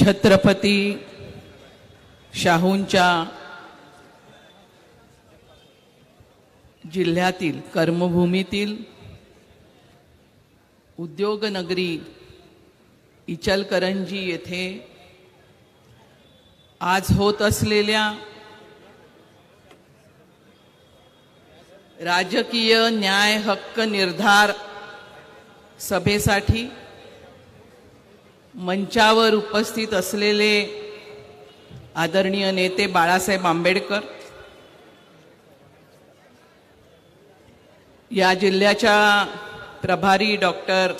छत्रपती शाहूंच्या जिल्ह्यातील कर्मभूमीतील उद्योगनगरी इचलकरंजी येथे आज होत असलेल्या राजकीय न्याय हक्क निर्धार सभेसाठी मंचावर उपस्थित असलेले आदरणीय नेते बाळासाहेब आंबेडकर या जिल्ह्याच्या प्रभारी डॉक्टर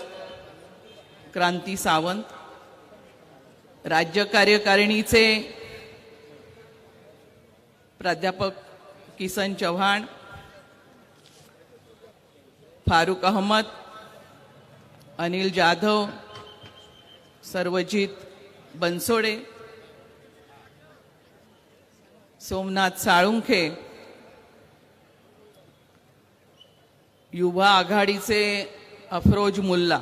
क्रांती सावंत राज्य कार्यकारिणीचे प्राध्यापक किसन चव्हाण फारूक अहमद अनिल जाधव सर्वजित बनसोडे सोमनाथ साळुंखे युवा आघाडीचे अफरोज मुल्ला.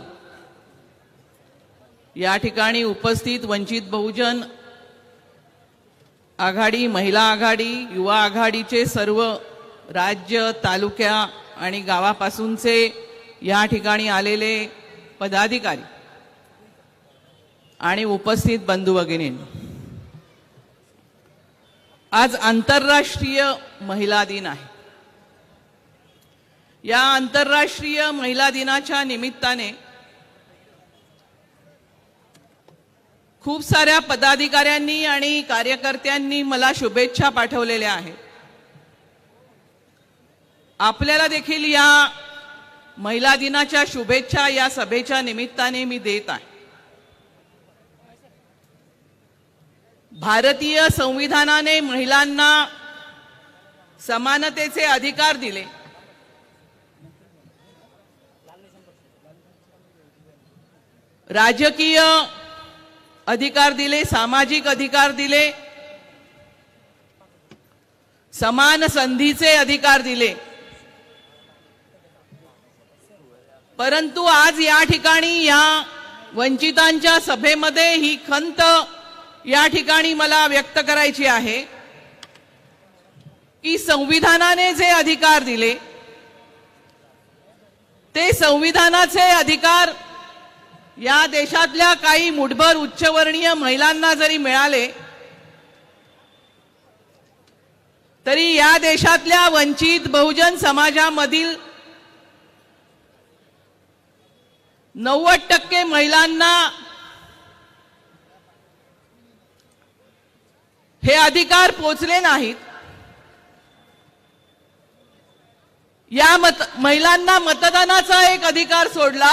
या ठिकाणी उपस्थित वंचित बहुजन आघाडी महिला आघाडी युवा आघाडीचे सर्व राज्य तालुक्या आणि गावापासूनचे या ठिकाणी आलेले पदाधिकारी. आणि उपस्थित बंधू भगिनींनो आज आंतरराष्ट्रीय महिला दिन आहे. या आंतरराष्ट्रीय महिला दिनाच्या निमित्ताने खूप साऱ्या पदाधिकाऱ्यांनी आणि कार्यकर्त्यांनी मला शुभेच्छा पाठवलेल्या आहेत. आपल्याला देखील या महिला दिनाच्या शुभेच्छा या सभेच्या निमित्ताने मी देत आहे. भारतीय संविधानाने महिलांना समानतेचे अधिकार दिले. राजकीय अधिकार दिले सामाजिक अधिकार दिले समान संधीचे अधिकार दिले. परंतु आज या ठिकाणी या वंचितांच्या सभेमध्ये ही खंत या ठिकाणी मला व्यक्त करायची आहे. की संविधानाने जे अधिकार दिले ते संविधानाचे अधिकार या देशातल्या काही मुठभर उच्चवर्णीय महिलांना जरी मिळाले तरी या देशातल्या वंचित बहुजन समाजामधील नव्वद टक्के महिलांना हे अधिकार पोचले नाहीत. या मत महिलांना मतदानाचा एक अधिकार सोडला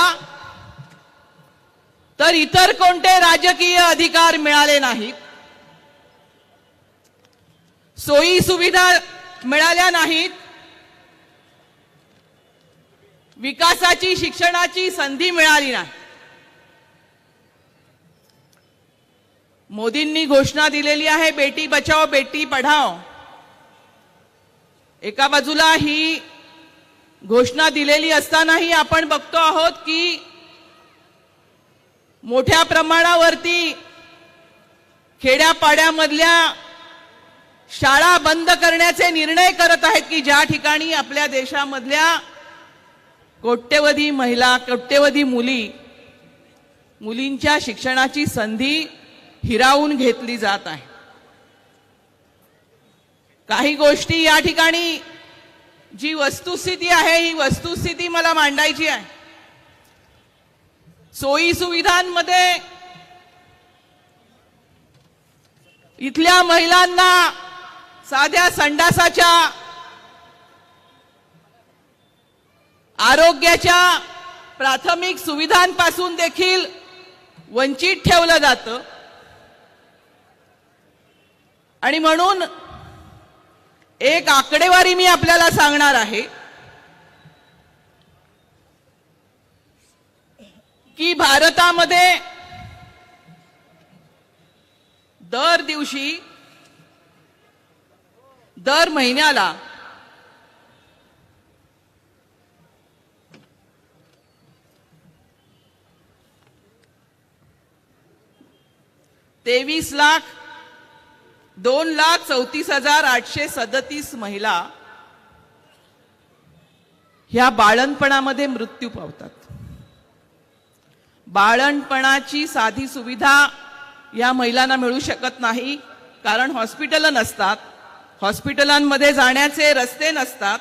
तर इतर कोणते राजकीय अधिकार मिळाले नाहीत. सोयी सुविधा मिळाल्या नाहीत. विकासाची शिक्षणाची संधी मिळाली नाही. मोदींनी घोषणा दिलेली आहे बेटी बचाओ बेटी पढाओ. एका बाजूला ही घोषणा दिलेली असतानाही आपण बघतो आहोत की मोठ्या प्रमाणावरती खेड्यापाड्यामधल्या शाळा बंद करण्याचे निर्णय करत आहेत की ज्या ठिकाणी आपल्या देशामधल्या कोट्यवधी महिला कोट्यवधी मुली मुलींच्या शिक्षणाची संधी हिरावून घेतली जात आहे. काही गोष्टी या ठिकाणी जी वस्तुस्थिती आहे ही वस्तुस्थिती मला मांडायची आहे. सोयी सुविधांमध्ये इथल्या महिलांना साध्या संडासाच्या आरोग्याच्या प्राथमिक सुविधांपासून देखील वंचित ठेवलं जातं. आणि म्हणून एक आकडेवारी मी आपल्याला सांगणार आहे की भारतामध्ये दर दिवशी दर महिन्याला तेवीस लाख दोन लाख चौतीस हजार आठशे सदतीस महिला ह्या बाळणपणामध्ये मृत्यू पावतात. बाळणपणाची साधी सुविधा या महिलांना मिळू शकत नाही कारण हॉस्पिटल नसतात. हॉस्पिटलांमध्ये जाण्याचे रस्ते नसतात.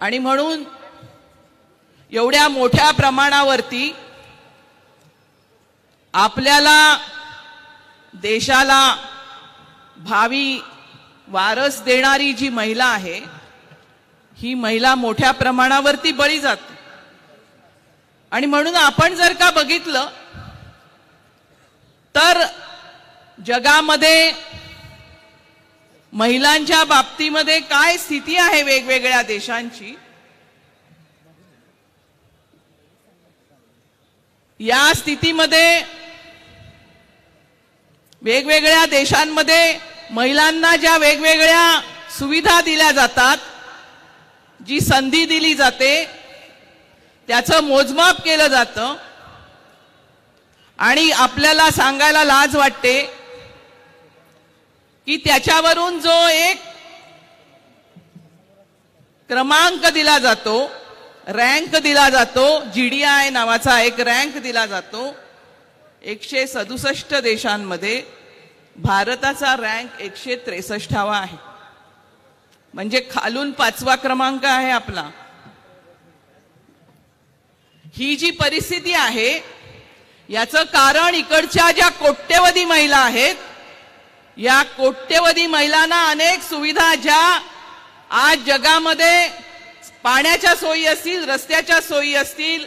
आणि म्हणून एवढ्या मोठ्या प्रमाणावरती आपल्याला देशाला भावी वारस देणारी जी महिला आहे ही महिला मोठ्या प्रमाणावरती बळी जाते. आणि म्हणून आपण जर का बघितलं तर जगामध्ये महिलांच्या बाबतीमध्ये काय स्थिती आहे वेगवेगळ्या देशांची या स्थितीमध्ये वेगवेगळ्या देशांमध्ये महिलांना ज्या वेगवेगळ्या सुविधा दिल्या जातात जी संधी दिली जाते त्याचं मोजमाप केलं जातं. आणि आपल्याला सांगायला लाज वाटते की त्याच्यावरून जो एक क्रमांक दिला जातो रँक दिला जातो जी डी आय नावाचा एक रँक दिला जातो एकशे सदुसष्ट देशांमध्ये भारताचा रँक एकशे त्रेसष्टावा आहे. म्हणजे खालून पाचवा क्रमांक आहे आपला. ही जी परिस्थिती आहे याचं कारण इकडच्या ज्या कोट्यवधी महिला आहेत या कोट्यवधी महिलांना अनेक सुविधा ज्या आज जगामध्ये पाण्याच्या सोयी असतील रस्त्याच्या सोयी असतील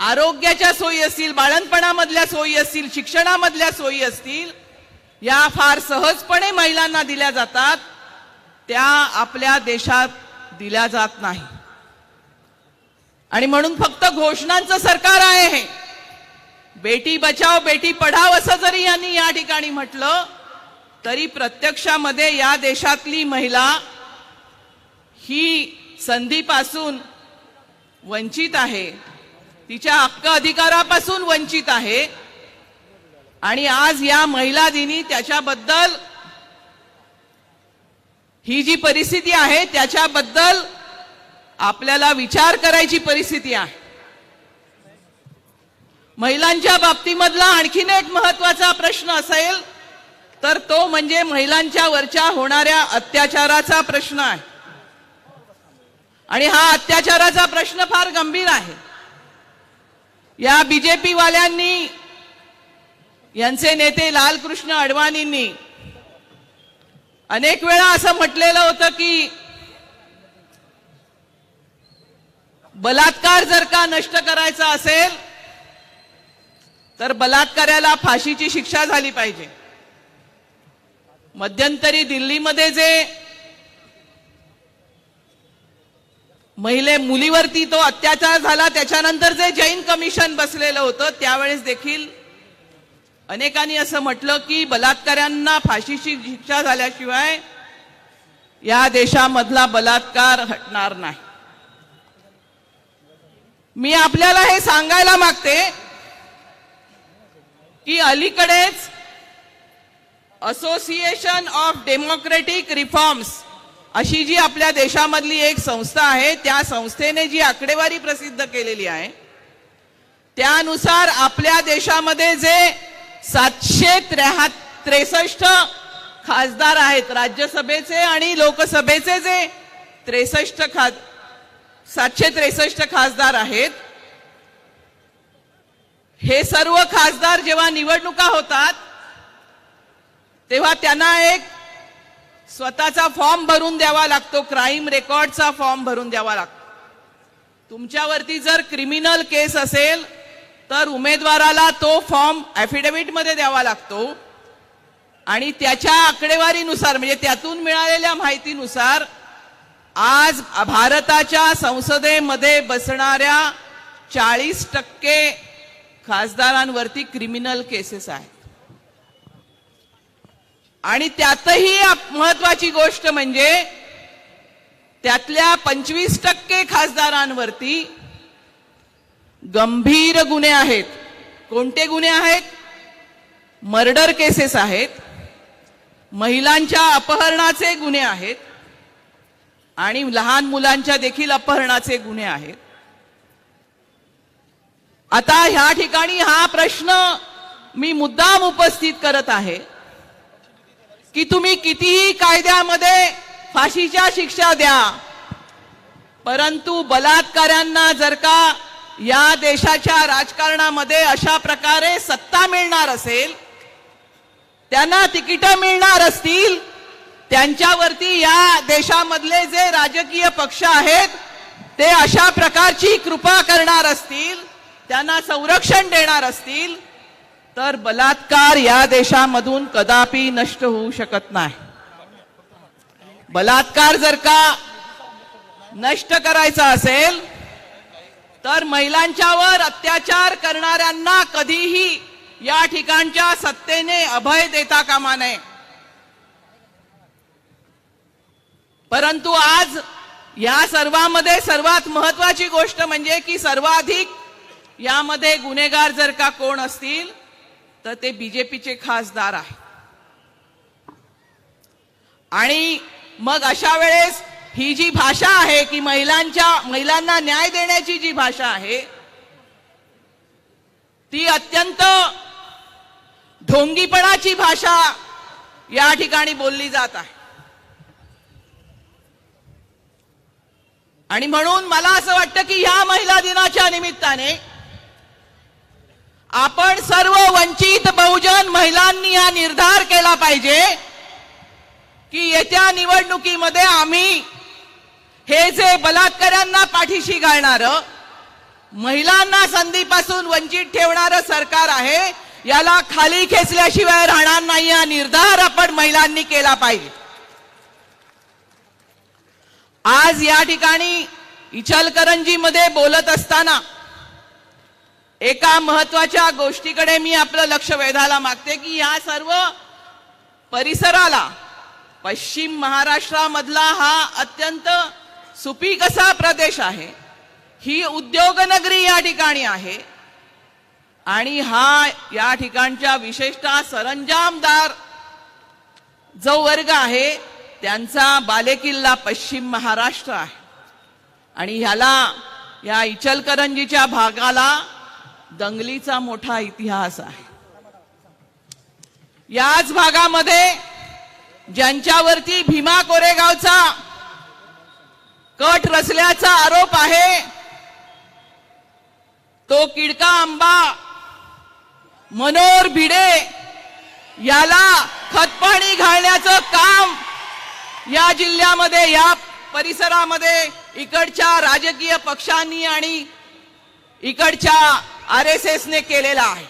आरोग्याच्या सोयी असतील बाळणपणामधल्या सोयी असतील शिक्षणामधल्या सोयी असतील या फार सहजपणे महिलांना दिल्या जातात त्या आपल्या देशात दिल्या जात नाही. आणि म्हणून फक्त घोषणांचं सरकार आहे हे. बेटी बचाव बेटी पढाव असं जरी यांनी या ठिकाणी म्हटलं तरी प्रत्यक्षामध्ये या देशातली महिला ही संधीपासून वंचित आहे. तिच्या हक्क अधिकारापासून वंचित आहे. आणि आज या महिला दिनी त्याच्याबद्दल ही जी परिस्थिती आहे त्याच्याबद्दल आपल्याला विचार करायची परिस्थिती आहे. महिलांच्या बाबतीमधला आणखीन एक महत्त्वाचा प्रश्न असेल तर तो म्हणजे महिलांच्या वरच्या होणाऱ्या अत्याचाराचा प्रश्न आहे. आणि हा अत्याचाराचा प्रश्न फार गंभीर आहे. या बीजेपी वाल्यांनी यांचे नेते लालकृष्ण अडवाणींनी अनेक वेळा असं म्हटलेलं होतं की बलात्कार जर का नष्ट करायचा असेल तर बलात्काराला फाशीची शिक्षा झाली पाहिजे. मध्यंतरी दिल्लीमध्ये जे महिले मुलीवरती तो अत्याचार झाला त्याच्यानंतर जे जैन कमिशन बसलेलं होतं त्यावेळेस देखील अनेकांनी असं म्हटलं की बलात्कारांना फाशीची शिक्षा झाल्याशिवाय या देशामधला बलात्कार हटणार नाही. मी आपल्याला हे सांगायला मागते की अलीकडेच असोसिएशन ऑफ डेमोक्रेटिक रिफॉर्म्स अशी जी आपल्या देशामधली एक संस्था आहे त्या संस्थेने जी आकडेवारी प्रसिद्ध केलेली आहे त्यानुसार आपल्या देशामध्ये जे सातशे त्र्याह त्रेसष्ट खासदार आहेत राज्यसभेचे आणि लोकसभेचे जे त्रेसष्ट खा सातशे त्रेसष्ट खासदार आहेत हे सर्व खासदार जेव्हा निवडणुका होतात तेव्हा त्यांना एक स्वतःचा फॉर्म भरून द्यावा लागतो क्राईम रेकॉर्डचा फॉर्म भरून द्यावा लागतो. तुमच्यावरती जर क्रिमिनल केस असेल तर उमेदवाराला तो फॉर्म ऍफिडेव्हिटमध्ये द्यावा लागतो आणि त्याच्या आकडेवारीनुसार म्हणजे त्यातून मिळालेल्या माहितीनुसार आज भारताच्या संसदेमध्ये बसणाऱ्या चाळीस टक्के खासदारांवरती क्रिमिनल केसेस आहेत. आणि त्यातही महत्वाची गोष्ट म्हणजे त्यातल्या पंचवीस टक्के खासदारांवरती गंभीर गुन्हे आहेत. कोणते गुन्हे आहेत? मर्डर केसेस आहेत. महिलांच्या अपहरणाचे गुन्हे आहेत. आणि लहान मुलांच्या देखील अपहरणाचे गुन्हे आहेत. आता ह्या ठिकाणी हा प्रश्न मी मुद्दाम उपस्थित करत आहे. की तुम्ही कितीही कायद्यामध्ये फाशीच्या शिक्षा द्या परंतु बलात्कारांना जर का या देशाच्या राजकारणामध्ये अशा प्रकारे सत्ता मिळणार असेल त्यांना तिकीट मिळणार असतील त्यांच्यावरती या देशामधले जे राजकीय पक्ष आहेत ते अशा प्रकारची कृपा करणार असतील त्यांना संरक्षण देणार असतील तर बलात्कार या देशामधून कदापि नष्ट होऊ शकत नाही. बलात्कार जर का नष्ट करायचा असेल तर महिलांच्यावर अत्याचार करणाऱ्यांना कधीही या ठिकाणच्या सत्तेने अभय देता कामा नये. परंतु आज या सर्वामध्ये सर्वात महत्वाची गोष्ट म्हणजे की सर्वाधिक यामध्ये गुन्हेगार जर का कोण असतील तर ते बीजेपीचे खासदार आहे आणि मग अशा वेळेस ही जी भाषा आहे की महिलांच्या महिलांना न्याय देण्याची जी भाषा आहे ती अत्यंत ढोंगीपणाची भाषा या ठिकाणी बोलली जात आहे. आणि म्हणून मला असं वाटतं की या महिला दिनाच्या निमित्ताने आपण सर्व वंचित बहुजन महिलांनी हा निर्धार केला पाहिजे की येत्या निवडणुकीमध्ये आम्ही हे जे बलात्कारांना पाठीशी घालणार महिलांना संधीपासून वंचित ठेवणारं सरकार आहे याला खाली खेचल्याशिवाय राहणार नाही हा निर्धार आपण महिलांनी केला पाहिजे. आज या ठिकाणी इचलकरंजीमध्ये बोलत असताना एका महत्त्वाच्या गोष्टीकडे मी आपलं लक्ष वेधायला मागते की या सर्व परिसराला पश्चिम महाराष्ट्रामधला हा अत्यंत सुपीक असा प्रदेश आहे. ही उद्योगनगरी या ठिकाणी आहे. आणि हा या ठिकाणच्या विशेषतः सरंजामदार जो वर्ग आहे त्यांचा बालेकिल्ला पश्चिम महाराष्ट्र आहे. आणि ह्याला या इचलकरंजीच्या भागाला दंगलीचा मोठा इतिहास आहे. याच भागामध्ये ज्यांच्यावरती भीमा कोरेगावचा कट रचल्याचा आरोप आहे तो किडका आंबा मनोहर भिडे याला खतपाणी घालण्याचं काम या जिल्ह्यामध्ये या परिसरामध्ये इकडच्या राजकीय पक्षांनी आणि इकडच्या आर एस एसने केलेला आहे.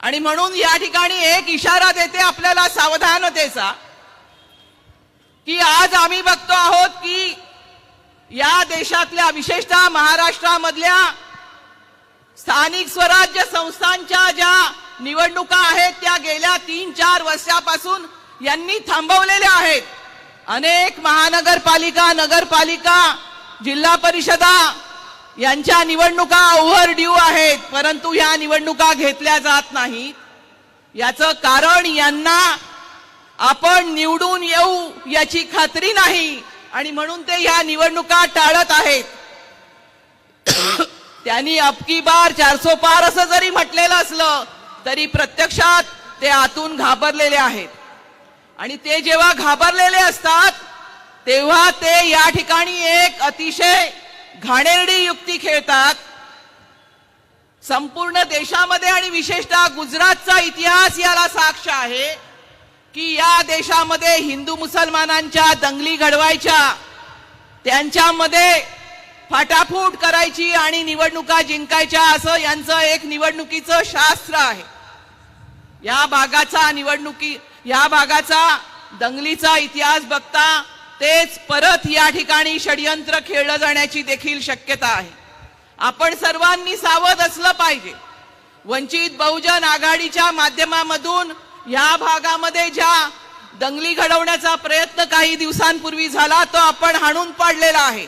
आणि म्हणून या ठिकाणी एक इशारा देते आपल्याला सावधानतेचा की आज आम्ही बघतो आहोत की या देशातल्या विशेषतः महाराष्ट्रामधल्या स्थानिक स्वराज्य संस्थांच्या ज्या निवडणुका आहेत त्या गेल्या तीन चार वर्षापासून यांनी थांबवलेल्या आहेत. अनेक महानगरपालिका नगरपालिका जिल्हा परिषदा यांच्या निवडणुका ओव्हर ड्यू आहेत परंतु ह्या निवडणुका घेतल्या जात नाहीत. याचं कारण यांना आपण निवडून येऊ याची खात्री नाही आणि म्हणून ते ह्या निवडणुका टाळत आहेत. त्यांनी अबकी बार चारसो पार असं जरी म्हटलेलं असलं तरी प्रत्यक्षात ते आतून घाबरलेले आहेत. आणि ते जेव्हा घाबरलेले असतात तेव्हा ते या ठिकाणी एक अतिशय घाणेरडी युक्ती खेळतात. संपूर्ण देशामध्ये आणि विशेषतः गुजरातचा इतिहास याला साक्ष आहे की या देशामध्ये हिंदू मुसलमानांच्या दंगली घडवायच्या त्यांच्यामध्ये फाटाफूट करायची आणि निवडणुका जिंकायच्या असं यांचं एक निवडणुकीचं शास्त्र आहे. या भागाचा निवडणुकी या भागाचा दंगलीचा इतिहास बघता तेच परत या ठिकाणी षडयंत्र खेळलं जाण्याची देखील शक्यता आहे. आपण सर्वांनी सावध असलं पाहिजे. वंचित बहुजन आघाडीच्या माध्यमामधून या भागामध्ये ज्या दंगली घडवण्याचा प्रयत्न काही दिवसांपूर्वी झाला तो आपण हाणून पाडलेला आहे.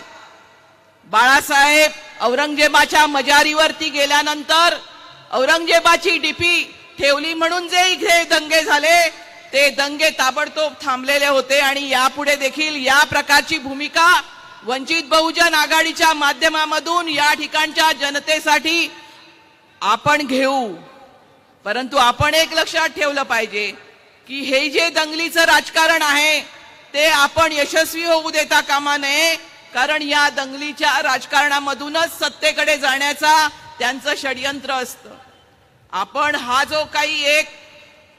बाळासाहेब औरंगजेबाच्या मजारीवरती गेल्यानंतर औरंगजेबाची डीपी ठेवली म्हणून जे इथे दंगे झाले ते दंगे ताबडतोब थांबलेले होते आणि यापुढे देखील या प्रकारची भूमिका वंचित बहुजन आघाडीच्या माध्यमामधून या ठिकाणच्या जनतेसाठी आपण घेऊ. परंतु आपण एक लक्षात ठेवलं पाहिजे की हे जे दंगलीचं राजकारण आहे ते आपण यशस्वी होऊ देता कामा नये कारण या दंगलीच्या राजकारणामधूनच सत्तेकडे जाण्याचा त्यांचं षडयंत्र असतं. आपण हा जो काही एक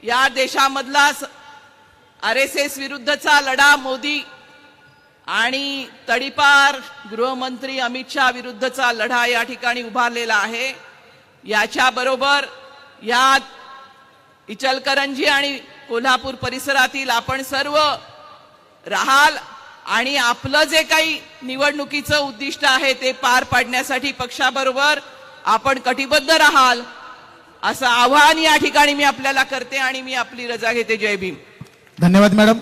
या देशामधला आर एस एस विरुद्धचा लढा मोदी आणि तडीपार गृहमंत्री अमित शहा विरुद्धचा लढा या ठिकाणी उभारलेला आहे. याच्याबरोबर या इचलकरंजी आणि कोल्हापूर परिसरातील आपण सर्व राहाल आणि आपलं जे काही निवडणुकीचं उद्दिष्ट आहे ते पार पाडण्यासाठी पक्षाबरोबर आपण कटिबद्ध राहाल. असं आवाहन या ठिकाणी मी आपल्याला करते आणि मी आपली रजा घेते. जय भीम. धन्यवाद मॅडम.